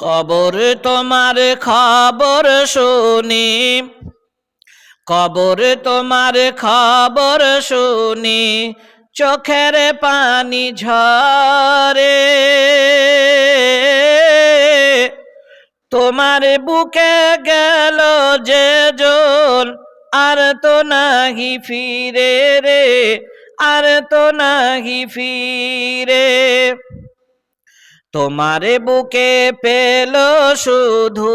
কবর তোমার খবর শুনি। কবর তোমার খবর শুনি, চোখের পানি ঝরে। তোমার বুকে গেল যে জন আর তো নাহি ফিরে রে, আর তো নাহি ফিরে। তোমার বুকে পেল শুধু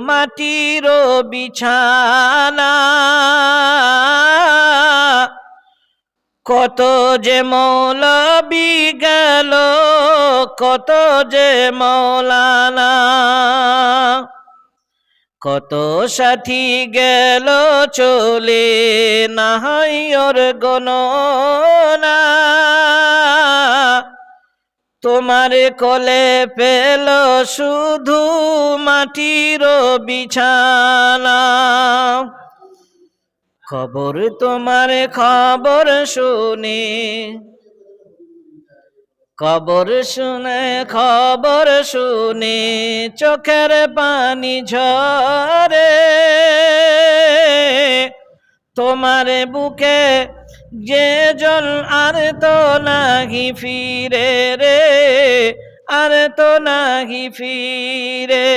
মাটির বিছানা। কত যে মৌলবি গেল, কত যে মৌলানা। কত সাথী গেল চলে নাহাই ওর গণনা। তোমার কলে পেল শুধু মাটির বিছানা। খবর তোমার, খবর শুনে। খবর শুনে খবর শুনে। চোখের পানি ঝরে। তোমার বুকে যে জল আর তো নাহি ফিরে রে, আর তো নাহি ফিরে।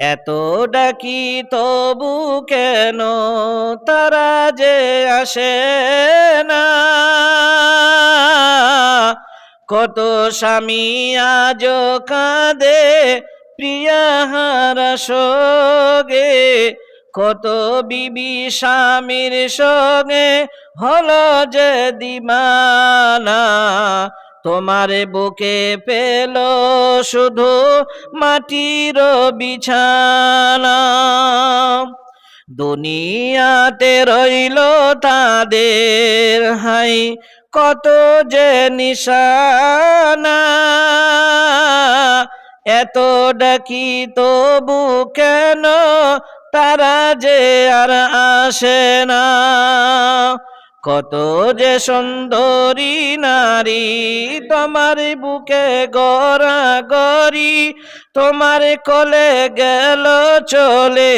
এত ডাকি তবু কেন তারা যে আসে না? কত স্বামী আজ কাঁদে, প্রিয়াহার সগে কত বিবি স্বামীর সঙ্গে হলো যে দিমানা তোমার বুকে পেল শুধু মাটির বিছানা। দুনিয়াতে রইল তাদের, হাই, কত যে নিশানা। এত ডাকি তবু কেন তারা যে আর আসে না। কত যে সুন্দরী নারী, তোমার বুকে গড়া গড়ি তোমার কলে গেল চলে,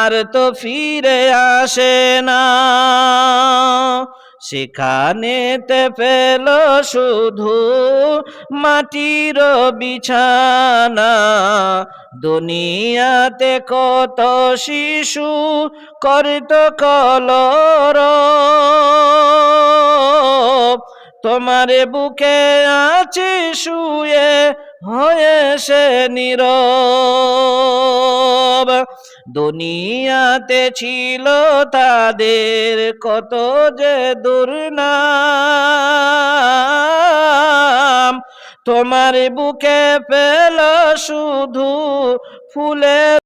আর তো ফিরে আসে না। সেখানেতে পেল শুধু মাটির বিছানা। দুনিয়াতে কত শিশু করত কলর। তোমার বুকে আছে শুয়ে হয়ে সে নীরব। দুনিয়াতে ছিল তাদের কত যে দুর্নাম। তোমার বুকে পেল শুধু ফুলের